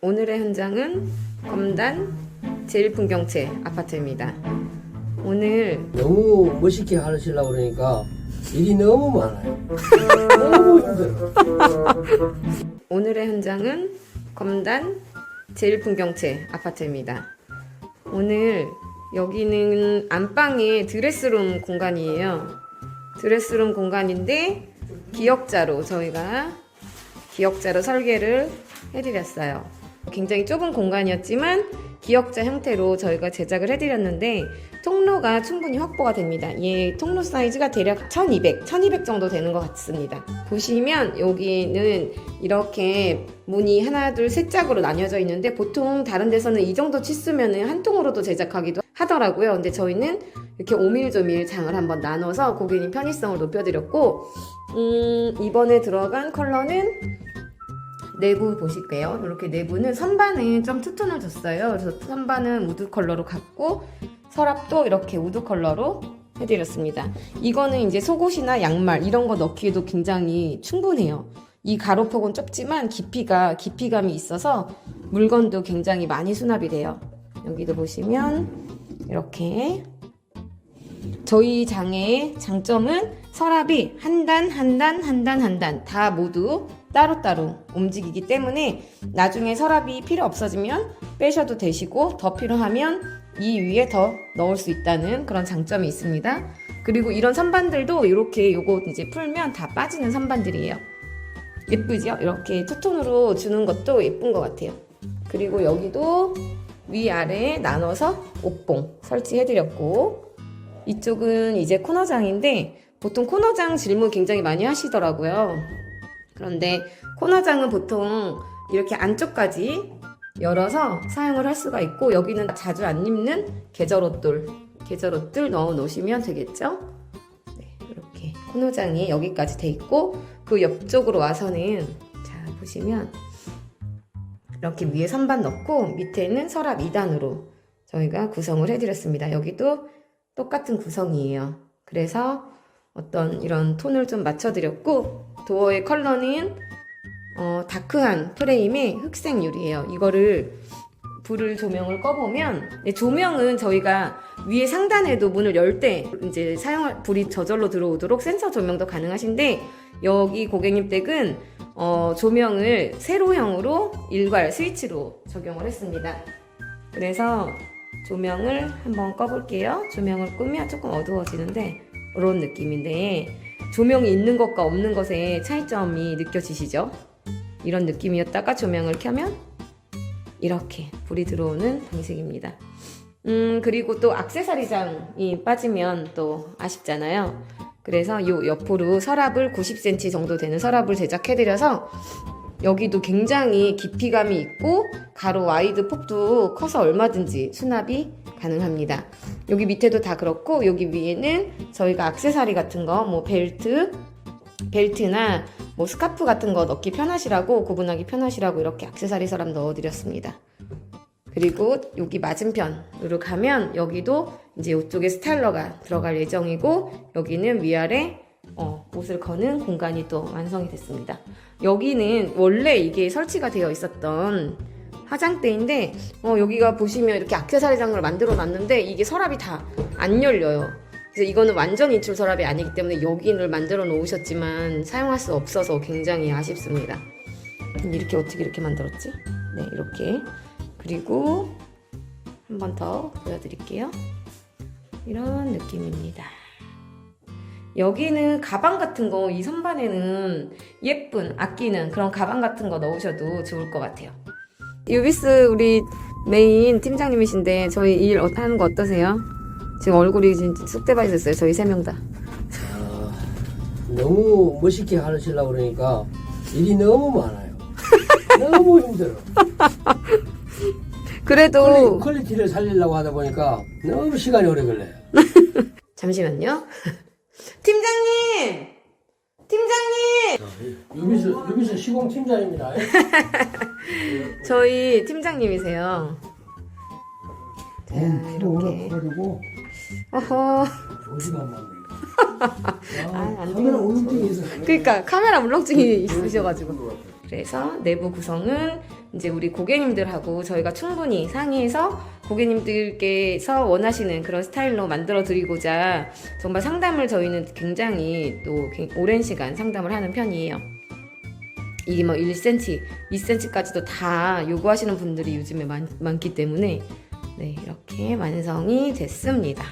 오늘의 현장은 검단 제일풍경채 아파트입니다. 오늘 너무 멋있게 하시려고 그러니까 일이 너무 많아요. 너무 힘들어. 오늘의 현장은 검단 제일풍경채 아파트입니다. 오늘 여기는 안방에 드레스룸 공간이에요. 드레스룸 공간인데 기역자로 저희가 기역자로 설계를 해드렸어요. 굉장히 좁은 공간이었지만 기역자 형태로 저희가 제작을 해드렸는데 통로가 충분히 확보가 됩니다. 얘 통로 사이즈가 대략 1200, 1200 정도 되는 것 같습니다. 보시면 여기는 이렇게 문이 하나, 둘, 세 짝으로 나뉘어져 있는데 보통 다른 데서는 이 정도 치수면 한 통으로도 제작하기도 하더라고요. 근데 저희는 이렇게 오밀조밀 장을 한번 나눠서 고객님 편의성을 높여드렸고, 음, 이번에 들어간 컬러는 내부 보실게요. 이렇게 내부는 선반은 좀 투톤을 줬어요. 그래서 선반은 우드 컬러로 갔고 서랍도 이렇게 우드 컬러로 해드렸습니다. 이거는 이제 속옷이나 양말 이런 거 넣기에도 굉장히 충분해요. 이 가로폭은 좁지만 깊이가 깊이감이 있어서 물건도 굉장히 많이 수납이 돼요. 여기도 보시면 이렇게 저희 장의 장점은 서랍이 한 단, 한 단, 한 단, 한 단 다 모두 따로따로 움직이기 때문에 나중에 서랍이 필요 없어지면 빼셔도 되시고 더 필요하면 이 위에 더 넣을 수 있다는 그런 장점이 있습니다. 그리고 이런 선반들도 이렇게 요거 이제 풀면 다 빠지는 선반들이에요. 예쁘죠? 이렇게 투톤으로 주는 것도 예쁜 것 같아요. 그리고 여기도 위아래 나눠서 옥봉 설치해드렸고 이쪽은 이제 코너장인데 보통 코너장 질문 굉장히 많이 하시더라고요. 그런데 코너장은 보통 이렇게 안쪽까지 열어서 사용을 할 수가 있고 여기는 자주 안 입는 계절옷들 계절옷들 넣어 놓으시면 되겠죠? 네, 이렇게 코너장이 여기까지 돼 있고 그 옆쪽으로 와서는 자 보시면 이렇게 위에 선반 넣고 밑에는 서랍 2단으로 저희가 구성을 해드렸습니다. 여기도 똑같은 구성이에요. 그래서 어떤 이런 톤을 좀 맞춰드렸고 도어의 컬러는 어, 다크한 프레임의 흑색 유리예요. 이거를 불을 조명을 꺼보면 네, 조명은 저희가 위에 상단에도 문을 열 때 이제 사용할 불이 저절로 들어오도록 센서 조명도 가능하신데 여기 고객님 댁은 어, 조명을 세로형으로 일괄 스위치로 적용을 했습니다. 그래서 조명을 한번 꺼볼게요. 조명을 끄면 조금 어두워지는데 이런 느낌인데 조명이 있는 것과 없는 것의 차이점이 느껴지시죠? 이런 느낌이었다가 조명을 켜면 이렇게 불이 들어오는 방식입니다. 음, 그리고 또 악세사리장이 빠지면 또 아쉽잖아요. 그래서 요 옆으로 서랍을 90cm 정도 되는 서랍을 제작해드려서 여기도 굉장히 깊이감이 있고 가로 와이드 폭도 커서 얼마든지 수납이 가능합니다. 여기 밑에도 다 그렇고 여기 위에는 저희가 악세사리 같은 거 뭐 벨트 벨트나 뭐 스카프 같은 거 넣기 편하시라고 구분하기 편하시라고 이렇게 악세사리 서랍 넣어드렸습니다. 그리고 여기 맞은편으로 가면 여기도 이제 이쪽에 스타일러가 들어갈 예정이고 여기는 위아래 어, 옷을 거는 공간이 또 완성이 됐습니다. 여기는 원래 이게 설치가 되어 있었던 화장대인데 어, 여기가 보시면 이렇게 악세사리장을 만들어 놨는데 이게 서랍이 다 안 열려요. 그래서 이거는 완전 인출 서랍이 아니기 때문에 여기를 만들어 놓으셨지만 사용할 수 없어서 굉장히 아쉽습니다. 이렇게 어떻게 이렇게 만들었지? 네, 이렇게. 그리고 한 번 더 보여드릴게요. 이런 느낌입니다. 여기는 가방 같은 거, 이 선반에는 예쁜, 아끼는 그런 가방 같은 거 넣으셔도 좋을 것 같아요. 유비스 우리 메인 팀장님이신데 저희 일 어- 하는 거 어떠세요? 지금 얼굴이 진짜 쑥대밭이 됐어요. 저희 세 명 다. 아, 너무 멋있게 하시려고 그러니까 일이 너무 많아요. 너무 힘들어. 그래도 퀄리, 퀄리티를 살리려고 하다 보니까 너무 시간이 오래 걸려요. 잠시만요. 팀장님! 팀장님! 유비스, 유비스 시공 팀장입니다. 저희 팀장님이세요. 자, 이렇게. 그리고 어허. 아, 안 카메라 울렁증이 있어. 그러니까 카메라 물렁증이 있으셔가지고. 그래서 내부 구성은 이제 우리 고객님들하고 저희가 충분히 상의해서 고객님들께서 원하시는 그런 스타일로 만들어 드리고자 정말 상담을 저희는 굉장히 또 굉- 오랜 시간 상담을 하는 편이에요. 이게 뭐 1cm, 2cm까지도 다 요구하시는 분들이 요즘에 많, 많기 때문에 네, 이렇게 완성이 됐습니다.